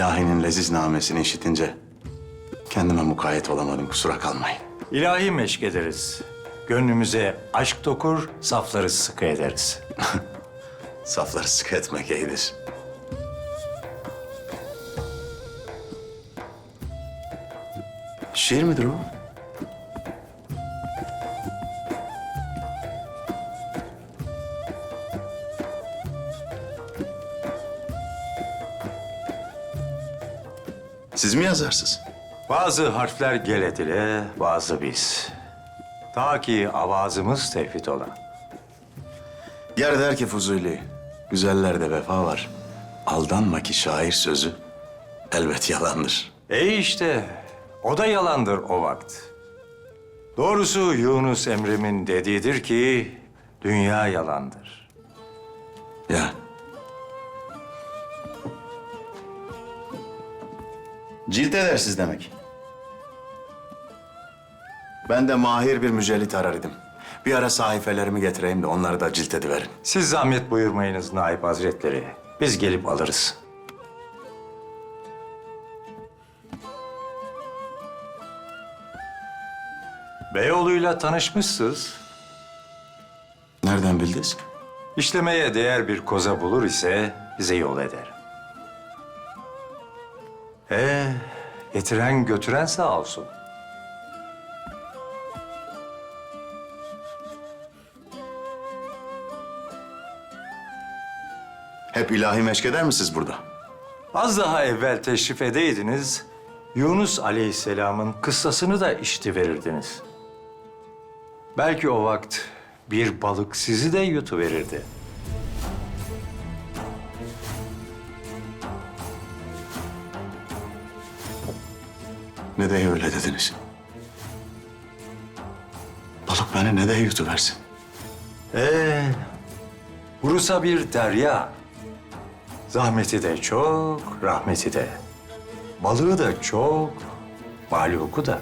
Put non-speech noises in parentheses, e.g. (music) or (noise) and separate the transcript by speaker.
Speaker 1: İlahinin leziz namesini işitince kendime mukayyet olamadım kusura kalmayın.
Speaker 2: İlahi meşk ederiz. Gönlümüze aşk dokur, safları sıkı ederiz. (laughs)
Speaker 1: Safları sıkı etmek iyidir. Şiir midir o? Siz mi yazarsınız?
Speaker 2: Bazı harfler gel edile, bazı biz. Ta ki avazımız tevhid ola.
Speaker 1: Yer der ki Fuzuli, güzellerde vefa var. Aldanma ki şair sözü elbet yalandır.
Speaker 2: E işte, o da yalandır o vakt. Doğrusu Yunus Emre'min dediğidir ki, dünya yalandır.
Speaker 1: Ya. Cilt edersiz demek. Ben de mahir bir mücellit arar idim. Bir ara sahifelerimi getireyim de onları da cilt ediverin.
Speaker 2: Siz zahmet buyurmayınız Naip Hazretleri. Biz gelip alırız. Beyoğlu'yla tanışmışsınız.
Speaker 1: Nereden bildiniz?
Speaker 2: İşlemeye değer bir koza bulur ise bize yol eder. Ee, getiren götüren sağ olsun.
Speaker 1: Hep ilahi meşk eder misiniz burada?
Speaker 2: Az daha evvel teşrif edeydiniz, Yunus Aleyhisselam'ın kıssasını da işti verirdiniz. Belki o vakt bir balık sizi de yutuverirdi.
Speaker 1: Ne de öyle dediniz? Balık beni ne de yutuversin?
Speaker 2: Ee, Bursa bir derya. Zahmeti de çok, rahmeti de. Balığı da çok, mahluku da.